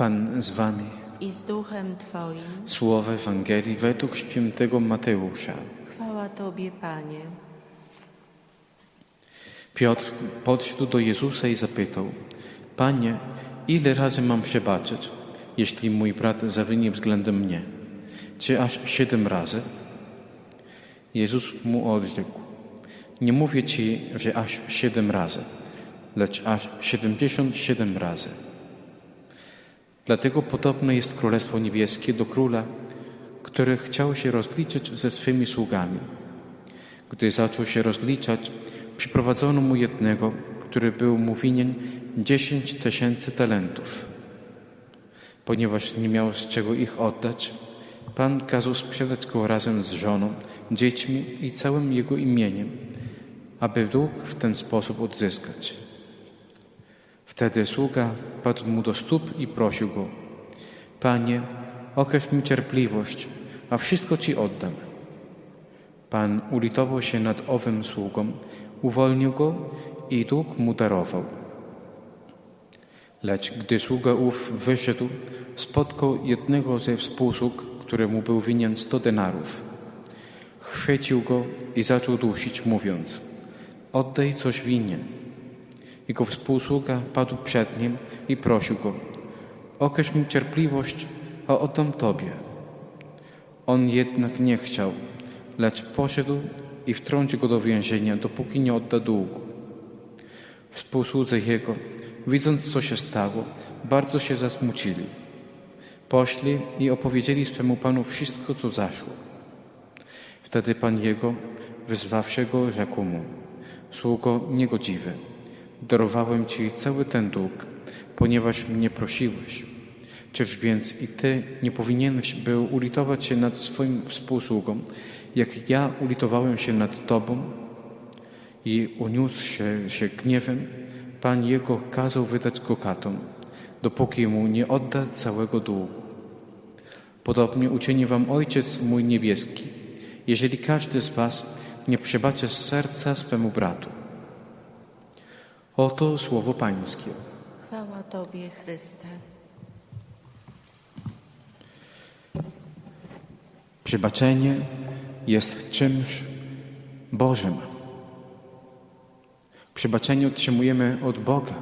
Pan z wami. i z duchem Twoim. Słowo Ewangelii według świętego Mateusza. Chwała Tobie, Panie. Piotr podszedł do Jezusa i zapytał: Panie, ile razy mam przebaczyć, jeśli mój brat zawinie względem mnie? Czy aż siedem razy? Jezus mu odrzekł: Nie mówię ci, że aż siedem razy, lecz aż siedemdziesiąt siedem razy. Dlatego podobne jest Królestwo Niebieskie do króla, który chciał się rozliczyć ze swymi sługami. Gdy zaczął się rozliczać, przyprowadzono mu jednego, który był mu winien dziesięć tysięcy talentów. Ponieważ nie miał z czego ich oddać, Pan kazał sprzedać go razem z żoną, dziećmi i całym jego imieniem, aby dług w ten sposób odzyskać. Wtedy sługa padł mu do stóp i prosił go: Panie, okaż mi cierpliwość, a wszystko ci oddam. Pan ulitował się nad owym sługą, uwolnił go i dług mu darował. Lecz gdy sługa ów wyszedł, spotkał jednego ze współsług, któremu był winien sto denarów. Chwycił go i zaczął dusić, mówiąc: Oddaj coś winien. Jego współsługa padł przed nim i prosił go: Okaż mi cierpliwość, a oddam tobie. On jednak nie chciał, lecz poszedł i wtrącił go do więzienia, dopóki nie odda długu. Współsłudzy jego, widząc co się stało, bardzo się zasmucili. Poszli i opowiedzieli swemu panu wszystko, co zaszło. Wtedy pan jego, wyzwawszy go, rzekł mu: Sługo niegodziwy, darowałem ci cały ten dług, ponieważ mnie prosiłeś. Czyż więc i ty nie powinieneś był ulitować się nad swoim współsługą, jak ja ulitowałem się nad tobą? I uniósł się, się gniewem, Pan jego kazał wydać go katom, dopóki mu nie odda całego długu. Podobnie uczyni wam Ojciec mój niebieski, jeżeli każdy z was nie przebaczy z serca swemu bratu. Oto słowo Pańskie. Chwała Tobie, Chryste. Przebaczenie jest czymś Bożym. Przebaczenie otrzymujemy od Boga.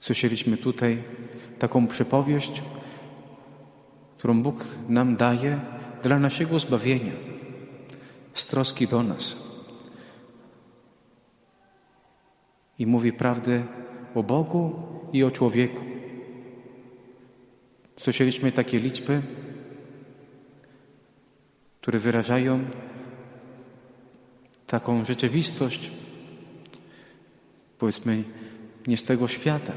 Słyszeliśmy tutaj taką przypowieść, którą Bóg nam daje dla naszego zbawienia, z troski do nas. I mówi prawdę o Bogu i o człowieku. Słyszeliśmy takie liczby, które wyrażają taką rzeczywistość, powiedzmy, nie z tego świata.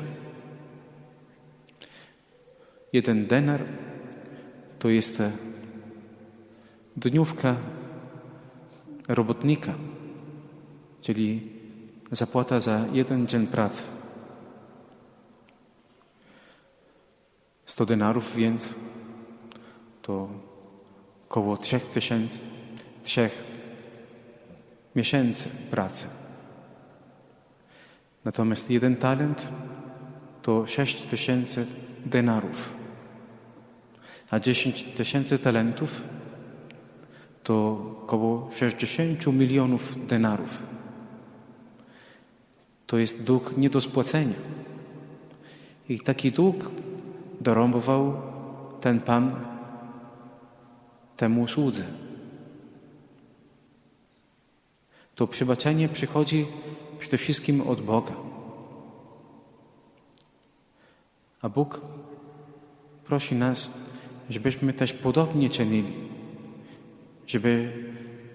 Jeden denar to jest dniówka robotnika, czyli zapłata za jeden dzień pracy. 100 denarów więc to około 3000, trzech miesięcy pracy. Natomiast jeden talent to 6 tysięcy denarów, a 10 tysięcy talentów to około 60 milionów denarów. To jest dług nie do spłacenia. I taki dług dorąbował ten Pan temu słudze. To przebaczenie przychodzi przede wszystkim od Boga. A Bóg prosi nas, żebyśmy też podobnie czynili, żeby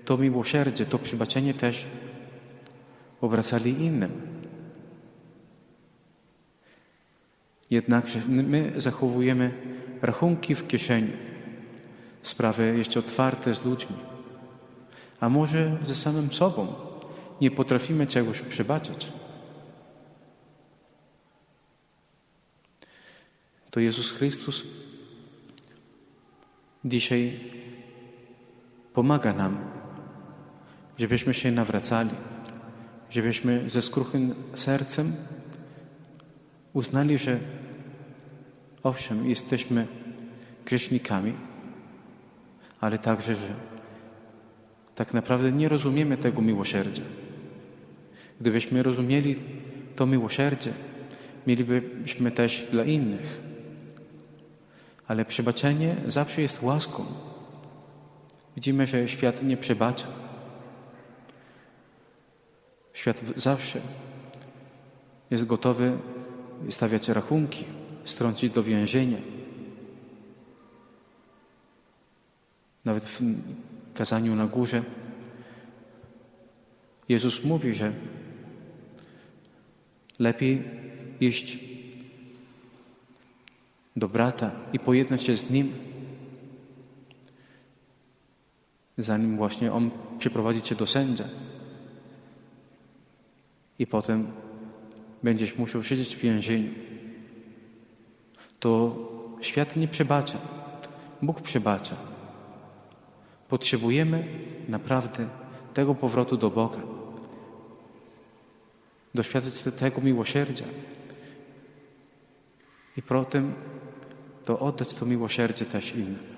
to miłosierdzie, to przebaczenie też obracali innym. Jednakże my zachowujemy rachunki w kieszeni, sprawy jeszcze otwarte z ludźmi, a może ze samym sobą nie potrafimy czegoś przebaczyć. To Jezus Chrystus dzisiaj pomaga nam, żebyśmy się nawracali, żebyśmy ze skruchym sercem uznali, że owszem, jesteśmy grzesznikami, ale także, że tak naprawdę nie rozumiemy tego miłosierdzia. Gdybyśmy rozumieli to miłosierdzie, mielibyśmy też dla innych. Ale przebaczenie zawsze jest łaską. Widzimy, że świat nie przebacza. Świat zawsze jest gotowy stawiać rachunki, strącić do więzienia. Nawet w kazaniu na górze Jezus mówi, że lepiej iść do brata i pojednać się z nim, zanim właśnie on przyprowadzi cię do sędzia. I potem będziesz musiał siedzieć w więzieniu. To świat nie przebacza. Bóg przebacza. Potrzebujemy naprawdę tego powrotu do Boga. Doświadczyć te- tego miłosierdzia. I potem to oddać to miłosierdzie też innym.